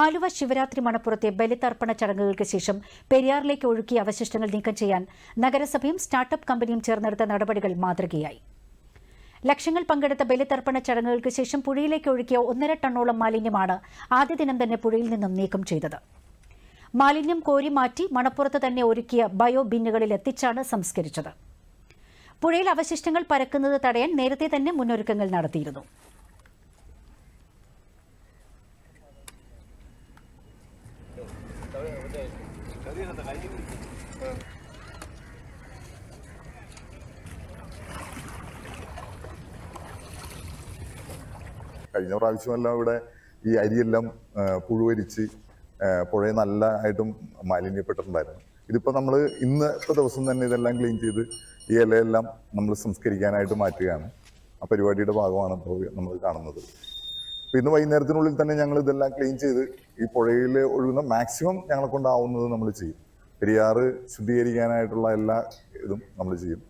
ആലുവ ശിവരാത്രി മണപ്പുറത്തെ ബലിതർപ്പണ ചടങ്ങുകൾക്ക് ശേഷം പെരിയാറിലേക്ക് ഒഴുക്കിയ അവശിഷ്ടങ്ങൾ നീക്കം ചെയ്യാൻ നഗരസഭയും സ്റ്റാർട്ടപ്പ് കമ്പനിയും ചേർന്നെടുത്ത നടപടികൾ മാതൃകയായി. ലക്ഷങ്ങൾ പങ്കെടുത്ത ബലിതർപ്പണ ചടങ്ങുകൾക്ക് ശേഷം പുഴയിലേക്ക് ഒഴുക്കിയ ഒന്നര ടണ്ണോളം മാലിന്യമാണ് ആദ്യ ദിനം തന്നെ പുഴയിൽ നിന്നും നീക്കം ചെയ്തത്. മാലിന്യം കോരി മാറ്റി മണപ്പുറത്ത് തന്നെ ഒരുക്കിയ ബയോ ബിന്നുകളിൽ എത്തിച്ചാണ് സംസ്കരിച്ചത്. പുഴയിൽ അവശിഷ്ടങ്ങൾ പരക്കുന്നത് തടയാൻ നേരത്തെ തന്നെ മുന്നൊരുക്കങ്ങൾ നടത്തിയിരുന്നു. കഴിഞ്ഞ പ്രാവശ്യമെല്ലാം ഇവിടെ ഈ അരിയെല്ലാം പുഴുവരിച്ച് പുഴയെ നല്ല ആയിട്ടും മാലിന്യപ്പെട്ടിട്ടുണ്ടായിരുന്നു. ഇതിപ്പോൾ നമ്മൾ ഇന്നത്തെ ദിവസം തന്നെ ഇതെല്ലാം ക്ലീൻ ചെയ്ത് ഈ ഇലയെല്ലാം നമ്മൾ സംസ്കരിക്കാനായിട്ട് മാറ്റുകയാണ്. ആ പരിപാടിയുടെ ഭാഗമാണ് ഇപ്പോൾ നമ്മൾ കാണുന്നത്. ഇന്ന് വൈകുന്നേരത്തിനുള്ളിൽ തന്നെ ഞങ്ങൾ ഇതെല്ലാം ക്ലീൻ ചെയ്ത് ഈ പുഴയിൽ ഒഴുകുന്ന മാക്സിമം ഞങ്ങളെ കൊണ്ടാവുന്നത് നമ്മൾ ചെയ്യും. പെരിയാറ് ശുദ്ധീകരിക്കാനായിട്ടുള്ള എല്ലാ ഇതും നമ്മൾ ചെയ്യും.